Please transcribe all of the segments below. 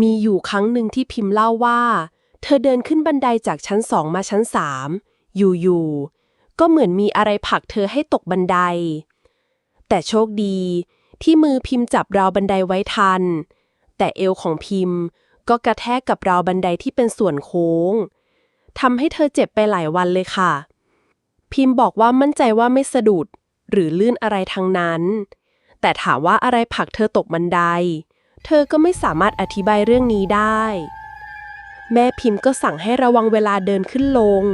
มีอยู่ครั้งหนึ่งที่พิมพ์เล่าว่า เธอเดินขึ้นบันไดจากชั้นสองมาชั้นสามอยู่ๆก็เหมือนมีอะไรผลักเธอให้ตกบันได แต่โชคดี ที่มือพิมพ์จับราวบันไดไว้ทัน แต่เอวของพิมพ์ก็กระแทกกับราวบันไดที่เป็นส่วนโค้งทำให้เธอเจ็บไปหลายวันเลยค่ะ พิมพ์บอกว่ามั่นใจว่าไม่สะดุด หรือลื่นอะไรทั้งนั้น แต่ถามว่าอะไรผลักเธอตกบันได เธอก็ไม่สามารถอธิบายเรื่องนี้ได้ แม่พิมพ์ก็สั่งให้ระวังเวลาเดินขึ้นลง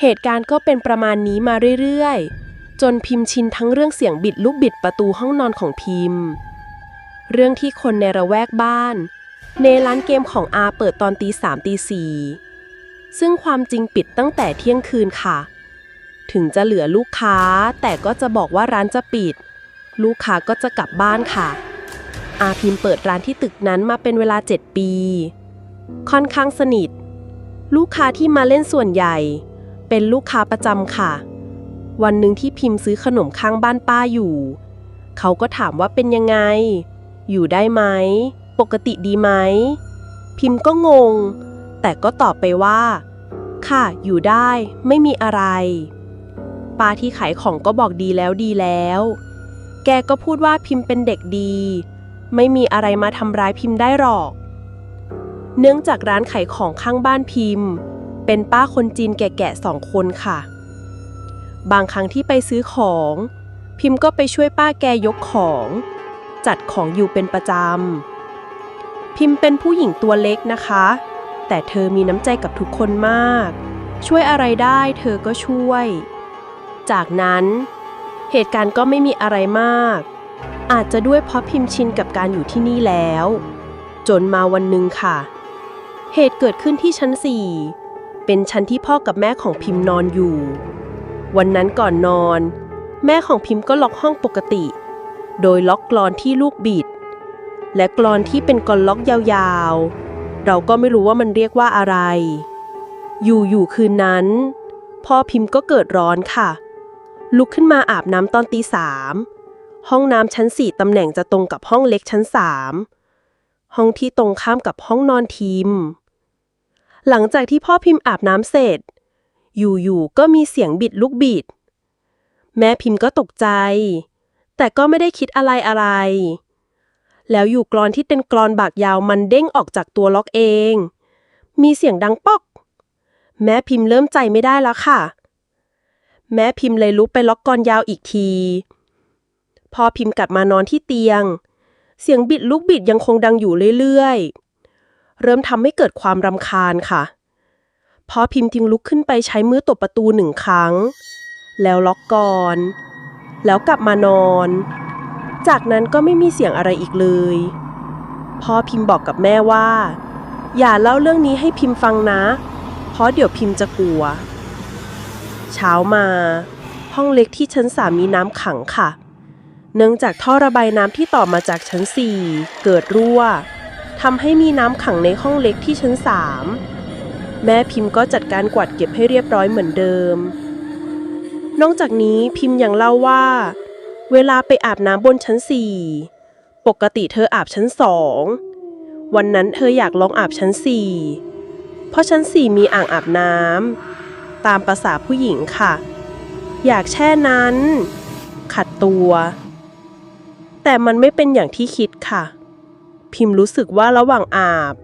เหตุการณ์ก็เป็นประมาณนี้มาเรื่อยๆ จนพิมพ์ชินทั้งเรื่องเสียงบิดลูกบิดประตูห้องนอนของพิมพ์ เรื่องที่คนในระแวกบ้าน ในร้านเกมของอาเปิดตอนตีสามตีสี่ซึ่งความจริงปิดตั้งแต่เที่ยงคืนค่ะ ถึงจะเหลือลูกค้าแต่ก็จะบอกว่าร้านจะปิด ลูกค้าก็จะกลับบ้านค่ะ อาพิมพ์เปิดร้านที่ตึกนั้นมาเป็นเวลา 7 ปี ค่อนข้างสนิท ลูกค้าที่มาเล่นส่วนใหญ่ เป็นลูกค้าประจำค่ะ วันหนึ่งที่พิมพ์ซื้อขนมข้างบ้านป้าอยู่ เขาก็ถามว่าเป็นยังไง อยู่ได้ไหม ปกติดีไหม พิมพ์ก็งง แต่ก็ตอบไปว่า ค่ะ อยู่ได้ ไม่มีอะไร ป้าที่ขายของก็บอกดีแล้วดีแล้ว แกก็พูดว่าพิมพ์เป็นเด็กดี ไม่มีอะไรมาทำร้ายพิมพ์ได้หรอก เนื่องจากร้านขายของข้างบ้านพิมพ์ เป็นป้าคนจีนแก่ๆสองคนค่ะ บางครั้งที่ไปซื้อของ พิมพ์ก็ไปช่วยป้าแกยกของ จัดของอยู่เป็นประจำ พิมพ์เป็นผู้หญิงตัวเล็กนะคะ แต่เธอมีน้ำใจกับทุกคนมาก ช่วยอะไรได้เธอก็ช่วย จากนั้นเหตุการณ์ก็ไม่มีอะไรมาก อาจจะด้วยเพราะพิมพ์ชินกับการอยู่ที่นี่แล้ว จนมาวันหนึ่งค่ะ เหตุเกิดขึ้นที่ชั้นสี่เป็นชั้นที่พ่อกับแม่ของพิมพ์นอนอยู่ วันนั้นก่อนนอน แม่ของพิมพ์ก็ล็อกห้องปกติ โดยล็อกกลอนที่ลูกบิด และกลอนที่เป็นกลอนล็อกยาวๆ เราก็ไม่รู้ว่ามันเรียกว่าอะไร อยู่ๆคืนนั้น พ่อพิมพ์ก็เกิดร้อนค่ะ ลุกขึ้นมาอาบน้ำตอนตีสาม ห้องน้ำชั้นสี่ตำแหน่งจะตรงกับห้องเล็กชั้นสามห้องที่ตรงข้ามกับห้องนอนทีม หลังจากที่พ่อพิมพ์อาบน้ำเสร็จ อยู่ๆก็มีเสียงบิดลูกบิด แม่พิมพ์ก็ตกใจ แต่ก็ไม่ได้คิดอะไรอะไร แล้วอยู่กรอนที่เป็นกรอนบากยาวมันเด้งออกจากตัวล็อกเอง มีเสียงดังป๊อก แม่พิมพ์เริ่มใจไม่ได้แล้วค่ะ แม่พิมพ์เลยลุกไปล็อกกรอนยาวอีกที อพิมพ์กลับมานอนที่เตียง เสียงบิดลูกบิดยังคงดังอยู่เรื่อยๆ เริ่มทำให้เกิดความรำคาญค่ะ พอพิมพ์จึงลุกขึ้นไปใช้มือตบประตูหนึ่งครั้ง แล้วล็อกกรอน แล้วกลับมานอน จากนั้นก็ไม่มีเสียงอะไรอีกเลยพ่อพิมพ์บอกกับแม่ว่า อย่าเล่าเรื่องนี้ให้พิมพ์ฟังนะ เพราะเดี๋ยวพิมพ์จะกลัว เช้ามา ห้องเล็กที่ชั้นสามมีน้ำขังค่ะ เนื่องจากท่อระบายน้ำที่ต่อมาจากชั้นสี่เกิดรั่วทำให้มีน้ำขังในห้องเล็กที่ชั้นสามแม่พิมพ์ก็จัดการกวาดเก็บให้เรียบร้อยเหมือนเดิม นอกจากนี้พิมพ์ยังเล่าว่า เวลาไปอาบน้ำบนชั้นสี่ปกติเธออาบชั้นสองวันนั้นเธออยากลองอาบชั้นสี่เพราะชั้นสี่มีอ่างอาบน้ำตามประษาผู้หญิงค่ะ อยากแช่นั้น ขัดตัว แต่มันไม่เป็นอย่างที่คิดค่ะ พิมพ์รู้สึกว่าระหว่างอาบ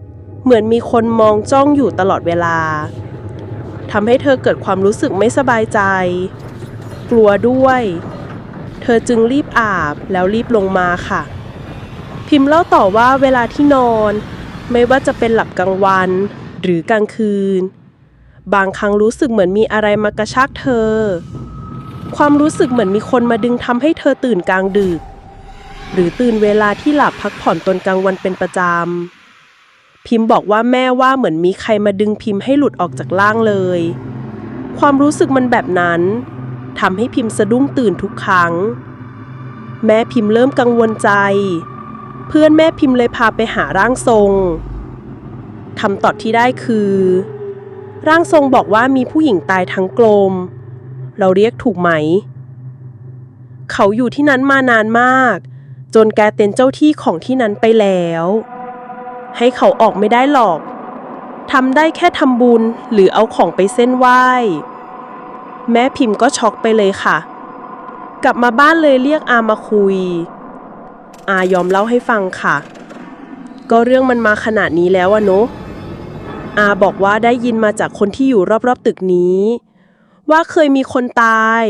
เหมือนมีคนมองจ้องอยู่ตลอดเวลาทำให้เธอเกิดความรู้สึกไม่สบายใจ กลัวด้วย เธอจึงรีบอาบแล้วรีบลงมาค่ะ พิมพ์เล่าต่อว่าเวลาที่นอน ไม่ว่าจะเป็นหลับกลางวัน หรือกลางคืน บางครั้งรู้สึกเหมือนมีอะไรมากระชากเธอ ความรู้สึกเหมือนมีคนมาดึงทำให้เธอตื่นกลางดึก หรือตื่นเวลาที่หลับพักผ่อนตอนกลางวันเป็นประจำ พิมพ์บอกว่าแม่ว่าเหมือนมีใครมาดึงพิมพ์ให้หลุดออกจากร่างเลย ความรู้สึกมันแบบนั้นทำให้พิมพ์สะดุ้งตื่นทุกครั้ง แม่พิมพ์เริ่มกังวลใจ เพื่อนแม่พิมพ์เลยพาไปหาร่างทรงคำตอบที่ได้คือ ร่างทรงบอกว่ามีผู้หญิงตายทั้งกลม เราเรียกถูกไหม เขาอยู่ที่นั้นมานานมาก จนแกเป็นเจ้าที่ของที่นั้นไปแล้ว ให้เขาออกไม่ได้หรอกทำได้แค่ทำบุญหรือเอาของไปเส้นไหว้ แม่พิมพ์ก็ช็อกไปเลยค่ะ กลับมาบ้านเลยเรียกอามาคุย อายอมเล่าให้ฟังค่ะ ก็เรื่องมันมาขนาดนี้แล้วอะเนอะอาบอกว่าได้ยินมาจากคนที่อยู่รอบๆตึกนี้ ว่าเคยมีคนตาย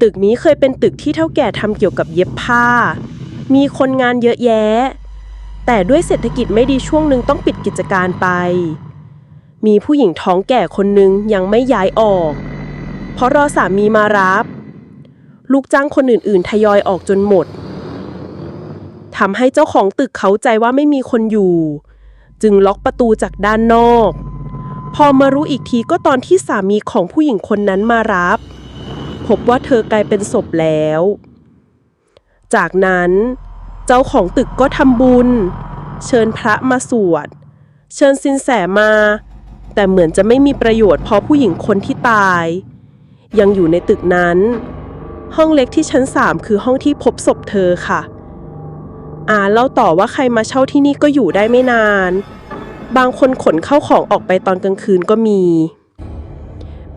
ตึกนี้เคยเป็นตึกที่เท่าแก่ทำเกี่ยวกับเย็บผ้า มีคนงานเยอะแยะ แต่ด้วยเศรษฐกิจไม่ดีช่วงหนึ่งต้องปิดกิจการไป มีผู้หญิงท้องแก่คนหนึ่งยังไม่ย้ายออก เพราะรอสามีมารับ ลูกจ้างคนอื่นๆ ทยอยออกจนหมดทำให้เจ้าของตึกเขาใจว่าไม่มีคนอยู่ จึงล็อกประตูจากด้านนอก พอมารู้อีกทีก็ตอนที่สามีของผู้หญิงคนนั้นมารับ พบว่าเธอกลายเป็นศพแล้ว จากนั้นเจ้าของตึกก็ทำบุญ เชิญพระมาสวด เชิญสินแสมา แต่เหมือนจะไม่มีประโยชน์เพราะผู้หญิงคนที่ตาย ยังอยู่ในตึกนั้น ห้องเล็กที่ชั้นสามคือห้องที่พบศพเธอค่ะ อาเล่าต่อว่าใครมาเช่าที่นี่ก็อยู่ได้ไม่นาน บางคนขนเข้าของออกไปตอนกลางคืนก็มี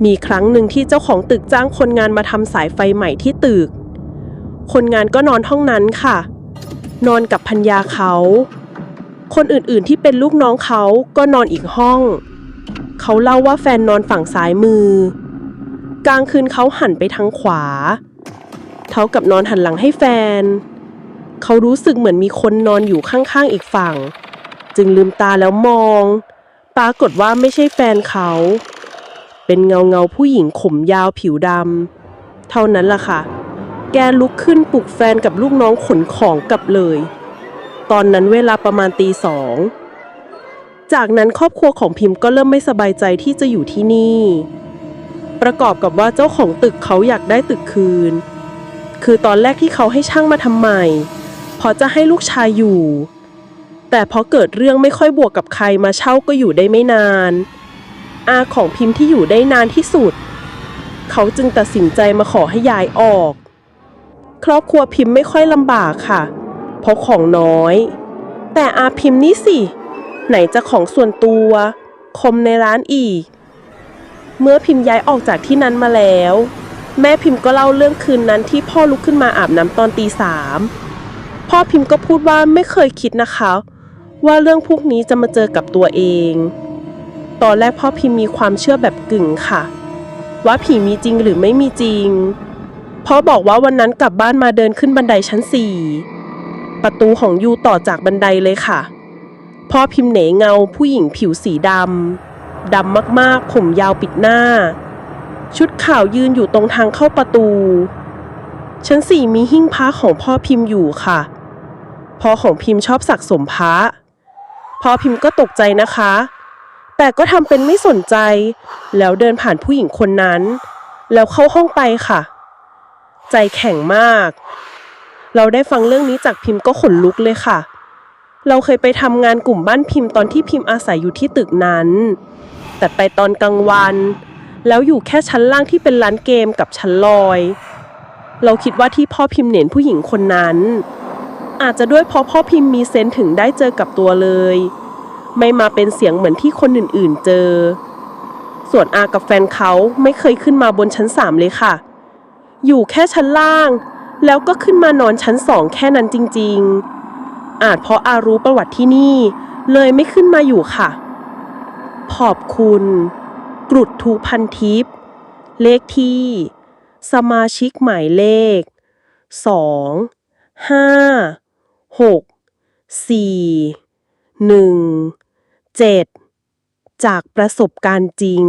มีครั้งหนึ่งที่เจ้าของตึกจ้างคนงานมาทำสายไฟใหม่ที่ตึก คนงานก็นอนห้องนั้นค่ะ นอนกับพัญญาเขา คนอื่นๆที่เป็นลูกน้องเขาก็นอนอีกห้อง เขาเล่าว่าแฟนนอนฝั่งซ้ายมือ กลางคืนเขาหันไปทางขวา เท่ากับนอนหันหลังให้แฟน เขารู้สึกเหมือนมีคนนอนอยู่ข้างๆอีกฝั่ง จึงลืมตาแล้วมอง ปรากฏว่าไม่ใช่แฟนเขา เป็นเงาเงาผู้หญิงผมยาวผิวดำเท่านั้นล่ะค่ะ แกลุกขึ้นปลุกแฟนกับลูกน้องขนของกลับเลย ตอนนั้นเวลาประมาณตีสองจากนั้นครอบครัวของพิมพ์ก็เริ่มไม่สบายใจที่จะอยู่ที่นี่ ประกอบกับว่าเจ้าของตึกเขาอยากได้ตึกคืน คือตอนแรกที่เขาให้ช่างมาทำใหม่เพราะจะให้ลูกชายอยู่ แต่พอเกิดเรื่องไม่ค่อยบวกกับใครมาเช่าก็อยู่ได้ไม่นาน อาของพิมพ์ที่อยู่ได้นานที่สุด เขาจึงตัดสินใจมาขอให้ยายออก ครอบครัวพิมพ์ไม่ค่อยลำบากค่ะ เพราะของน้อย แต่อาพิมพ์นี่สิ ไหนจะของส่วนตัว คมในร้านอีก เมื่อพิมพ์ย้ายออกจากที่นั้นมาแล้ว แม่พิมพ์ก็เล่าเรื่องคืนนั้นที่พ่อลุกขึ้นมาอาบน้ำตอนตีสามพ่อพิมพ์ก็พูดว่าไม่เคยคิดนะคะ ว่าเรื่องพวกนี้จะมาเจอกับตัวเอง ตอนแรกพ่อพิมพ์มีความเชื่อแบบกึ่งค่ะ ว่าผีมีจริงหรือไม่มีจริง พ่อบอกว่าวันนั้นกลับบ้านมาเดินขึ้นบันไดชั้นสี่ประตูของยูต่อจากบันไดเลยค่ะ พ่อพิมพ์เหนเงาผู้หญิงผิวสีดำดำมากๆ ผมยาวปิดหน้า ชุดขาวยืนอยู่ตรงทางเข้าประตู ชั้นสี่มีหิ้งพระของพ่อพิมพ์อยู่ค่ะ พ่อของพิมพ์ชอบสักสมพระพ่อพิมพ์ก็ตกใจนะคะ แต่ก็ทำเป็นไม่สนใจ แล้วเดินผ่านผู้หญิงคนนั้น แล้วเข้าห้องไปค่ะ ใจแข็งมาก เราได้ฟังเรื่องนี้จากพิมพ์ก็ขนลุกเลยค่ะ เราเคยไปทำงานกลุ่มบ้านพิมพ์ตอนที่พิมพ์อาศัยอยู่ที่ตึกนั้น แต่ไปตอนกลางวัน แล้วอยู่แค่ชั้นล่างที่เป็นร้านเกมกับชั้นลอย เราคิดว่าที่พ่อพิมพ์เห็นผู้หญิงคนนั้น อาจจะด้วยเพราะพ่อพิมพ์มีเซนถึงได้เจอกับตัวเลย ไม่มาเป็นเสียงเหมือนที่คนอื่นๆ เจอ ส่วนอากับแฟนเขาไม่เคยขึ้นมาบนชั้นสามเลยค่ะ อยู่แค่ชั้นล่าง แล้วก็ขึ้นมานอนชั้นสองแค่นั้นจริง ๆ อาจเพราะอารู้ประวัติที่นี่ เลยไม่ขึ้นมาอยู่ค่ะ ขอบคุณ กรุดทูพันทิพย์เลขที่ สมาชิกหมายเลขสองห้า หกสี่หนึ่งเจ็ดจากประสบการณ์จริง